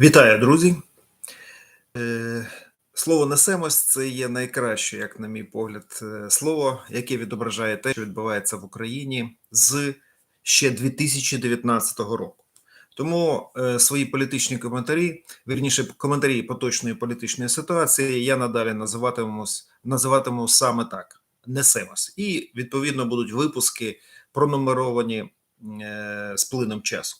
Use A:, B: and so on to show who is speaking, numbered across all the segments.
A: Вітаю, друзі. Е, Слово несемось це є найкраще, як на мій погляд, е, слово, яке відображає те, що відбувається в Україні з ще 2019 року. Тому е, свої політичні коментарі, вірніше коментарі поточної політичної ситуації, я надалі називатиму саме так: несемось. І відповідно будуть випуски пронумеровані з плином часу.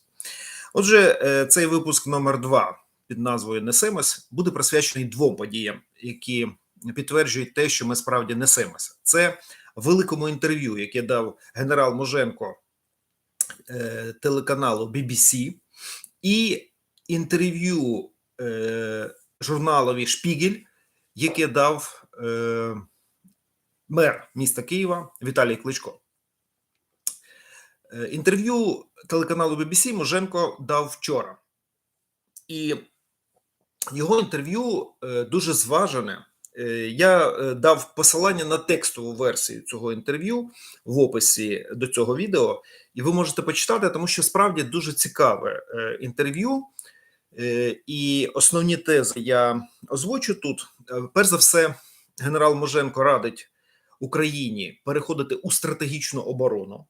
A: Отже, е, цей випуск номер 2 під назвою Несемось буде присвячений двом подіям, які підтверджують те, що ми справді несемося. Це великому інтерв'ю, яке дав генерал Моженко е, телеканалу BBC, і інтерв'ю е, журналові Шпігель, яке дав мер міста Києва Віталій Кличко. Е, Інтерв'ю телеканалу BBC Моженко дав вчора, і його інтерв'ю е, дуже зважене. Е, Я дав посилання на текстову версію цього інтерв'ю в описі до цього відео, і ви можете почитати, тому що справді дуже цікаве інтерв'ю. І основні тези я озвучу тут. Перш за все, генерал Моженко радить Україні переходити у стратегічну оборону.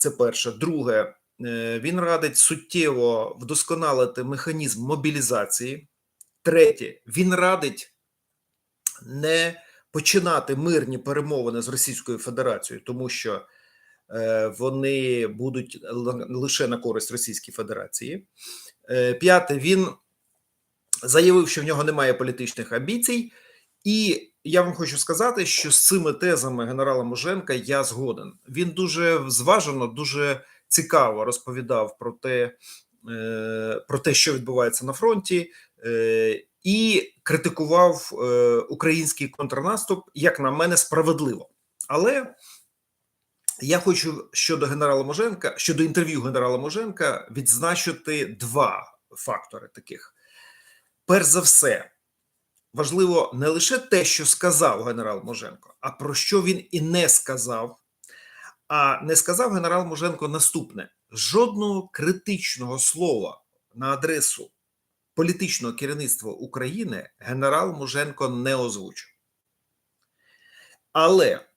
A: Це перше. Друге, е, він радить суттєво вдосконалити механізм мобілізації. Третє, він радить не починати мирні перемовини з Російською Федерацією, тому що е, вони будуть лише на користь Російській Федерації. Е, П'яте, він заявив, що в нього немає політичних амбіцій, і я вам хочу сказати, що з цими тезами генерала Моженка я згоден. Він дуже зважено, дуже цікаво розповідав про те, е, про те, що відбувається на фронті, е, і критикував е, український контрнаступ, як на мене, справедливо. Але я хочу щодо генерала Моженка, щодо інтерв'ю генерала Моженка, відзначити два фактори таких. Перш за все, важливо не лише те, що сказав генерал Моженко, а про що він і не сказав. А не сказав генерал Моженко наступне: жодного критичного слова на адресу політичного керівництва України генерал Моженко не озвучив. Але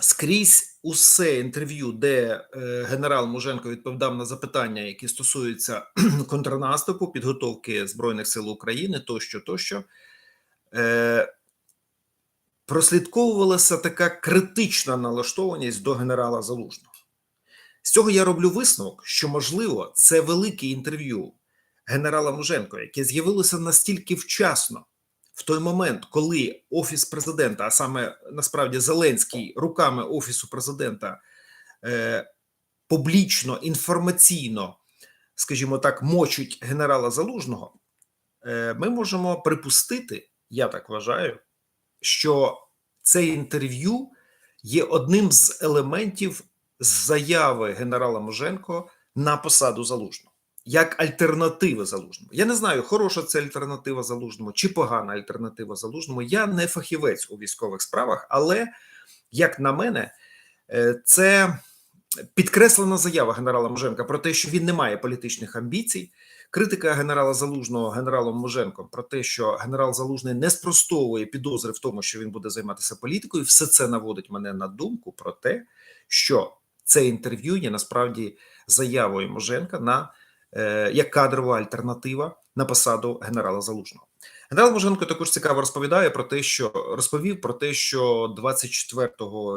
A: скрізь усе інтерв'ю, де е, генерал Муженко відповідав на запитання, які стосуються контрнаступу, підготовки Збройних сил України, тощо, тощо, е, прослідковувалася така критична налаштованість до генерала Залужного. З цього я роблю висновок, що, можливо, це велике інтерв'ю генерала Муженко, яке з'явилося настільки вчасно, в той момент, коли офіс президента, а саме насправді Зеленський руками офісу президента е, публічно інформаційно, скажімо так, мочуть генерала Залужного, е, ми можемо припустити, я так вважаю, що це інтерв'ю є одним з елементів заяви генерала Моженко на посаду Залужного як альтернатива залужному. Я не знаю, хороша це альтернатива залужному чи погана альтернатива залужному. Я не фахівець у військових справах, але як на мене, е, це підкреслена заява генерала Моженка про те, що він не має політичних амбіцій. Критика генерала Залужного генералом Моженком про те, що генерал Залужний не спростовує підозри в тому, що він буде займатися політикою. Все це наводить мене на думку про те, що це інтерв'ю є насправді заявою Моженка на як кадрова альтернатива на посаду генерала Залужного. Генерал Моженко також цікаво розповідає про те, що розповів про те, що 24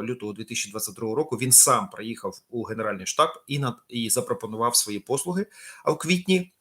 A: лютого 2022 року він сам приїхав у Генеральний штаб і над і запропонував свої послуги. А в квітні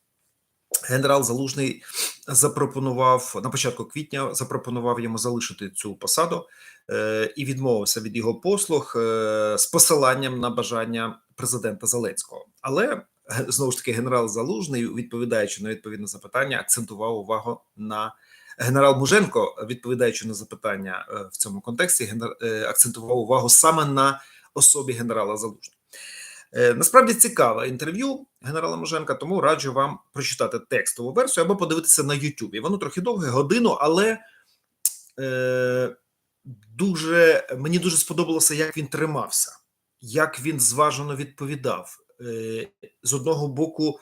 A: генерал Залужний запропонував на початку квітня запропонував йому залишити цю посаду е, і відмовився від його послуг е, з посиланням на бажання президента Зеленського. Але знову ж таки генерал Залужний, відповідаючи на відповідне запитання, акцентував увагу на генерал Муженко, відповідаючи на запитання е, в цьому контексті, генер... е, акцентував увагу саме на особі генерала Залужного. Е, Насправді цікаве інтерв'ю генерала Муженка, тому раджу вам прочитати текстову версію або подивитися на Ютубі. Воно трохи довге, годину, але е, дуже мені дуже сподобалося, як він тримався, як він зважено відповідав. Е, з одного боку,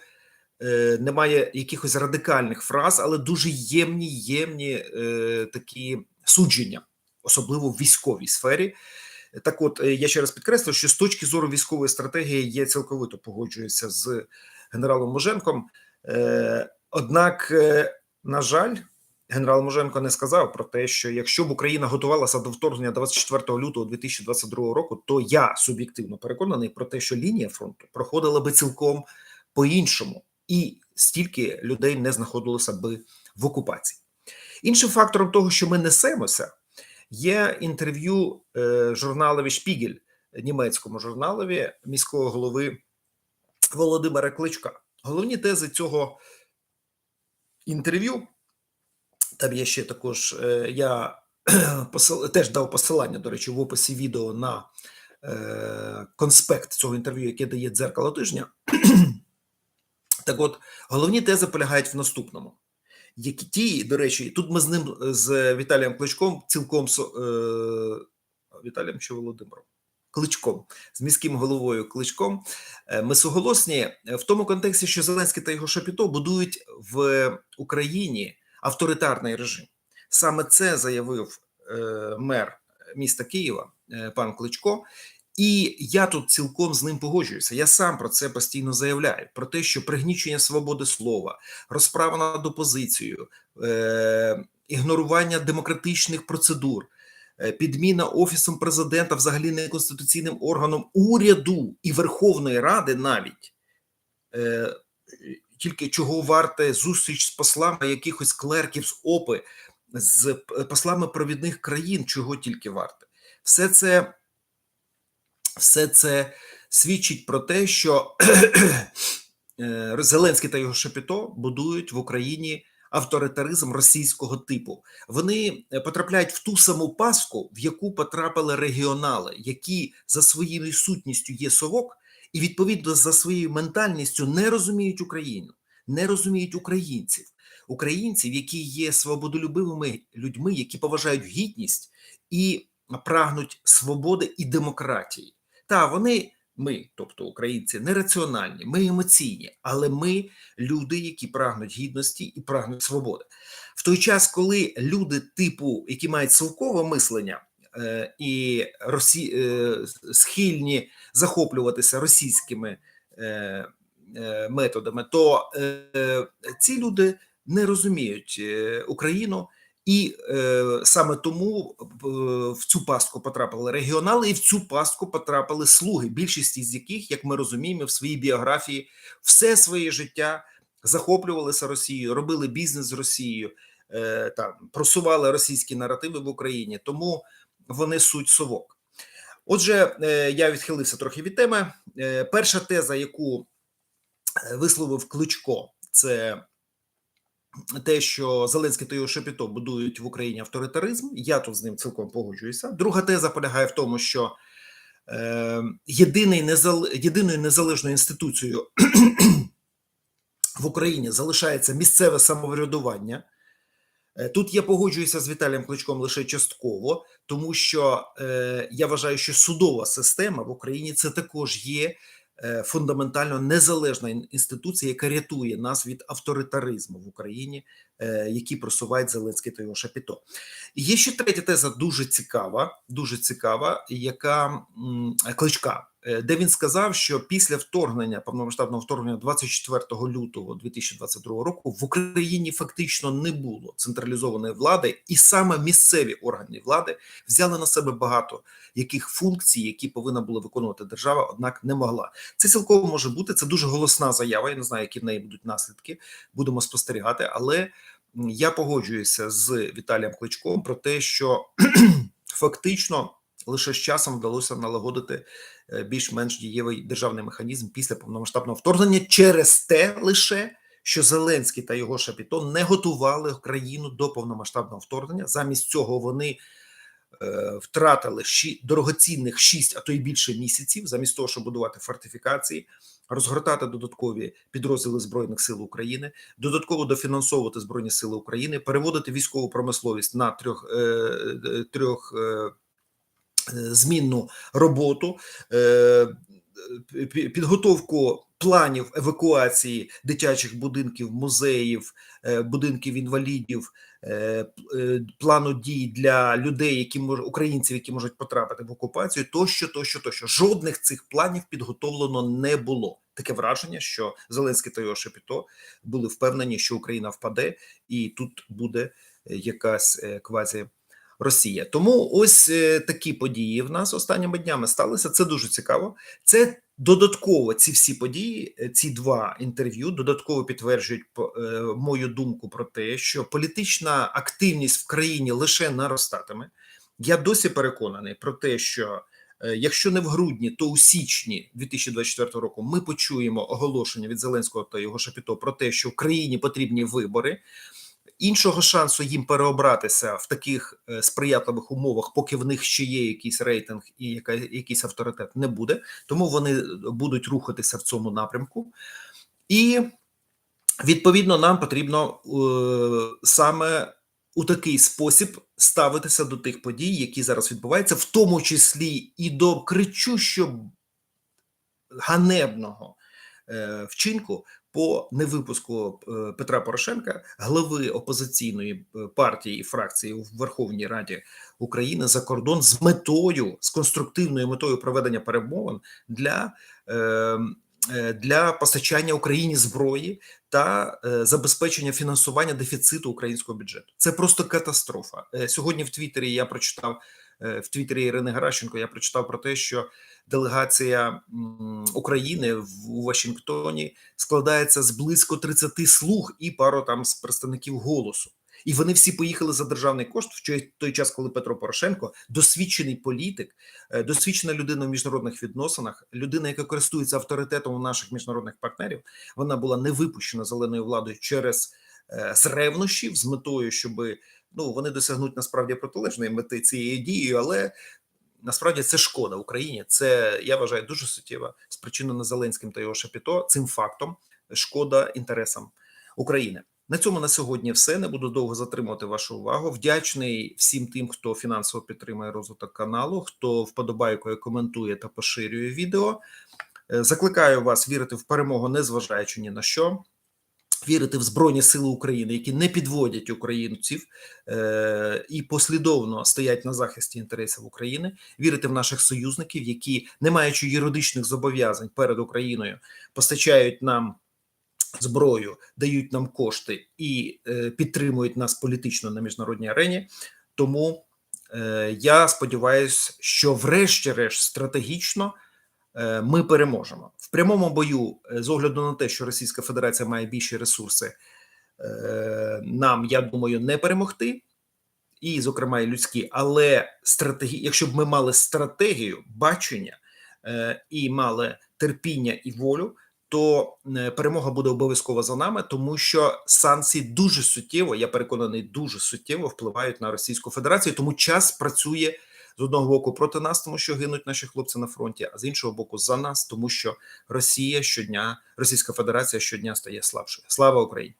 A: е, немає якихось радикальних фраз, але дуже ємні, ємні е, такі судження, особливо в військовій сфері. Так, от я ще раз підкреслю, що з точки зору військової стратегії я цілковито погоджуюся з генералом Муженком. Е, Однак, на жаль, генерал Муженко не сказав про те, що якщо б Україна готувалася до вторгнення 24 лютого 2022 року, то я суб'єктивно переконаний про те, що лінія фронту проходила би цілком по-іншому, і стільки людей не знаходилося би в окупації. Іншим фактором того, що ми несемося, є інтерв'ю е, журналові Шпігель, німецькому журналові міського голови Володимира Кличка. Головні тези цього інтерв'ю. Там є ще також е, я посил, теж дав посилання, до речі, в описі відео на е, конспект цього інтерв'ю, яке дає дзеркало тижня. так от, головні тези полягають в наступному. Які ті, до речі, тут ми з ним з Віталієм Кличком цілком е, Віталієм чи Володимиром Кличком з міським головою Кличком. е, Ми суголосні в тому контексті, що Зеленський та його Шапіто будують в Україні авторитарний режим. Саме це заявив е, мер міста Києва, е, пан Кличко. І я тут цілком з ним погоджуюся. Я сам про це постійно заявляю: про те, що пригнічення свободи слова, розправа над опозицією, е, ігнорування демократичних процедур, е, підміна офісом президента, взагалі неконституційним органом уряду і Верховної Ради, навіть е, тільки чого варте зустріч з послами якихось клерків з ОПИ, з послами провідних країн, чого тільки варте, все це все це свідчить про те, що е, Зеленський та його Шепіто будують в Україні авторитаризм російського типу. Вони е, потрапляють в ту саму паску, в яку потрапили регіонали, які за своєю сутністю є совок, і відповідно за своєю ментальністю не розуміють Україну, не розуміють українців, українців, які є свободолюбивими людьми, які поважають гідність і прагнуть свободи і демократії. Та вони, ми, тобто українці, нераціональні, ми емоційні, але ми люди, які прагнуть гідності і прагнуть свободи. В той час, коли люди, типу, які мають совкове мислення і росі, е, схильні захоплюватися російськими е, е, методами, то е, ці люди не розуміють е, Україну. І е, саме тому е, в цю пастку потрапили регіонали, і в цю пастку потрапили слуги, більшість із яких, як ми розуміємо, в своїй біографії все своє життя захоплювалися Росією, робили бізнес з Росією, е, там просували російські наративи в Україні. Тому вони суть совок. Отже, е, я відхилився трохи від теми. Е, перша теза, яку е, висловив Кличко, це те, що Зеленський та його Шепіто будують в Україні авторитаризм, я тут з ним цілком погоджуюся. Друга теза полягає в тому, що єдиний незал... єдиною незалежною інституцією в Україні залишається місцеве самоврядування. Е, Тут я погоджуюся з Віталієм Кличком лише частково, тому що е, я вважаю, що судова система в Україні це також є е, фундаментально незалежна інституція, яка рятує нас від авторитаризму в Україні, е, який просувають Зеленський та його Шапіто. Є ще третя теза, дуже цікава, дуже цікава, яка кличка, е, де він сказав, що після вторгнення повномасштабного вторгнення 24 лютого 2022 року в Україні фактично не було централізованої влади, і саме місцеві органи влади взяли на себе багато яких функцій, які повинна була виконувати держава, однак не могла. Це цілком може бути. Це дуже голосна заява. Я не знаю, які в неї будуть наслідки. Будемо спостерігати, але я погоджуюся з Віталієм Кличком про те, що фактично лише з часом вдалося налагодити е, більш-менш дієвий державний механізм після повномасштабного вторгнення через те лише. Що Зеленський та його Шапіто не готували країну до повномасштабного вторгнення. Замість цього вони втратили ші, дорогоцінних 6, а то й більше місяців, замість того, щоб будувати фортифікації, розгортати додаткові підрозділи збройних сил України, додатково дофінансовувати збройні сили України, переводити військову промисловість на трьох, е, е, трьох е, е, змінну роботу, е, підготовку планів евакуації дитячих будинків, музеїв, е, будинків інвалідів, е, е, плану дій для людей, які мож, українців, які можуть потрапити в окупацію, тощо, тощо, тощо. Жодних цих планів підготовлено не було. Таке враження, що Зеленський та його Шепіто були впевнені, що Україна впаде, і тут буде е, якась е, квазі Росія. Тому ось е, такі події в нас останніми днями сталися. Це дуже цікаво. Це додатково ці всі події, е, ці два інтерв'ю додатково підтверджують е, мою думку про те, що політична активність в країні лише наростатиме. Я досі переконаний про те, що е, якщо не в грудні, то у січні 2024 року ми почуємо оголошення від Зеленського та його Шапіто про те, що в країні потрібні вибори. Іншого шансу їм переобратися в таких е, сприятливих умовах, поки в них ще є якийсь рейтинг і яка, якийсь авторитет, не буде. Тому вони будуть рухатися в цьому напрямку. І відповідно нам потрібно е, саме у такий спосіб ставитися до тих подій, які зараз відбуваються, в тому числі і до кричущо ганебного е, вчинку по невипуску е, Петра Порошенка, глави опозиційної е, партії і фракції у Верховній Раді України за кордон з метою з конструктивною метою проведення перемовин для. Е, для постачання Україні зброї та забезпечення фінансування дефіциту українського бюджету це просто катастрофа. Сьогодні в Твіттері я прочитав в Твіттері Ірини Геращенко. Я прочитав про те, що делегація України в Вашингтоні складається з близько 30 слуг і пару там з представників голосу. І вони всі поїхали за державний кошт в той час, коли Петро Порошенко, досвідчений політик, е, досвідчена людина в міжнародних відносинах, людина, яка користується авторитетом у наших міжнародних партнерів, вона була не випущена зеленою владою через е, з ревнощів, з метою, щоб ну вони досягнуть насправді протилежної мети цією дією, але насправді це шкода Україні. Це я вважаю дуже суттєво спричинено Зеленським та його Шапіто цим фактом. Шкода інтересам України. На цьому на сьогодні все. Не буду довго затримувати вашу увагу. Вдячний всім тим, хто фінансово підтримує розвиток каналу, хто вподобайкою коментує та поширює відео. Е, Закликаю вас вірити в перемогу, незважаючи ні на що. Вірити в Збройні Сили України, які не підводять українців е, і послідовно стоять на захисті інтересів України, вірити в наших союзників, які, не маючи юридичних зобов'язань перед Україною, постачають нам зброю, дають нам кошти і е, підтримують нас політично на міжнародній арені. Тому е, я сподіваюся, що, врешті-решт, стратегічно е, ми переможемо в прямому бою. е, З огляду на те, що Російська Федерація має більші ресурси, е, нам я думаю не перемогти. І, зокрема, і людські, але стратегі... якщо б ми мали стратегію бачення е, і мали терпіння і волю, то перемога буде обов'язково за нами, тому що санкції дуже суттєво, я переконаний, дуже суттєво впливають на Російську Федерацію. Тому час працює з одного боку проти нас, тому що гинуть наші хлопці на фронті, а з іншого боку, за нас, тому що Росія щодня, Російська Федерація щодня стає слабшою. Слава Україні!